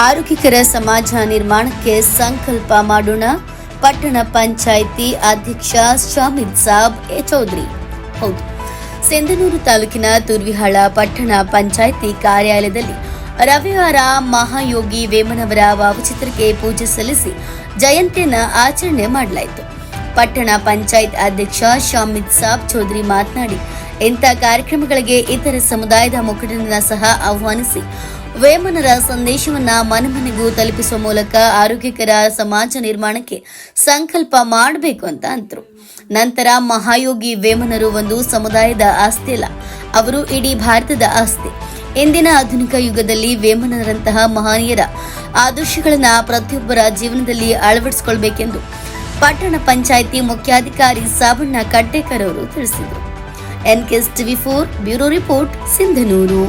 ಆರೋಗ್ಯಕರ ಸಮಾಜ ನಿರ್ಮಾಣಕ್ಕೆ ಸಂಕಲ್ಪ ಮಾಡೋಣ. ಪಟ್ಟಣ ಪಂಚಾಯಿತಿ ಅಧ್ಯಕ್ಷ ಶಾಮಿದ್ ಸಾಬ್ ಎ ಚೌಧರಿ. ಹೌದು. ಸಿಂಧನೂರು ತಾಲೂಕಿನ ತುರ್ವಿಹಾಳ ಪಟ್ಟಣ ಪಂಚಾಯಿತಿ ಕಾರ್ಯಾಲಯದಲ್ಲಿ ರವಿವಾರ ಮಹಾಯೋಗಿ ವೇಮನವರ ಭಾವಚಿತ್ರಕ್ಕೆ ಪೂಜೆ ಸಲ್ಲಿಸಿ ಜಯಂತಿಯನ್ನ ಆಚರಣೆ ಮಾಡಲಾಯಿತು. ಪಟ್ಟಣ ಪಂಚಾಯತ್ ಅಧ್ಯಕ್ಷ ಶಾಮಿದ್ ಸಾಬ್ ಚೌಧರಿ ಮಾತನಾಡಿ, ಇಂಥ ಕಾರ್ಯಕ್ರಮಗಳಿಗೆ ಇತರ ಸಮುದಾಯದ ಮುಖಂಡರನ್ನ ಸಹ ಆಹ್ವಾನಿಸಿ ವೇಮನರ ಸಂದೇಶವನ್ನ ಮನೆಮನೆಗೂ ತಲುಪಿಸುವ ಮೂಲಕ ಆರೋಗ್ಯಕರ ಸಮಾಜ ನಿರ್ಮಾಣಕ್ಕೆ ಸಂಕಲ್ಪ ಮಾಡಬೇಕು ಅಂತ ಅಂತರು ನಂತರ ಮಹಾಯೋಗಿ ವೇಮನರು ಒಂದು ಸಮುದಾಯದ ಆಸ್ತಿ ಅಲ್ಲ, ಅವರು ಇಡೀ ಭಾರತದ ಆಸ್ತಿ. ಇಂದಿನ ಆಧುನಿಕ ಯುಗದಲ್ಲಿ ವೇಮನರಂತಹ ಮಹನೀಯರ ಆದರ್ಶಗಳನ್ನ ಪ್ರತಿಯೊಬ್ಬರ ಜೀವನದಲ್ಲಿ ಅಳವಡಿಸಿಕೊಳ್ಬೇಕೆಂದು ಪಟ್ಟಣ ಪಂಚಾಯಿತಿ ಮುಖ್ಯಾಧಿಕಾರಿ ಸಾಬಣ್ಣ ಕಡ್ಡೇಕರ್ ಅವರು ತಿಳಿಸಿದರು. NKS TV four, bureau report, Sindhanur.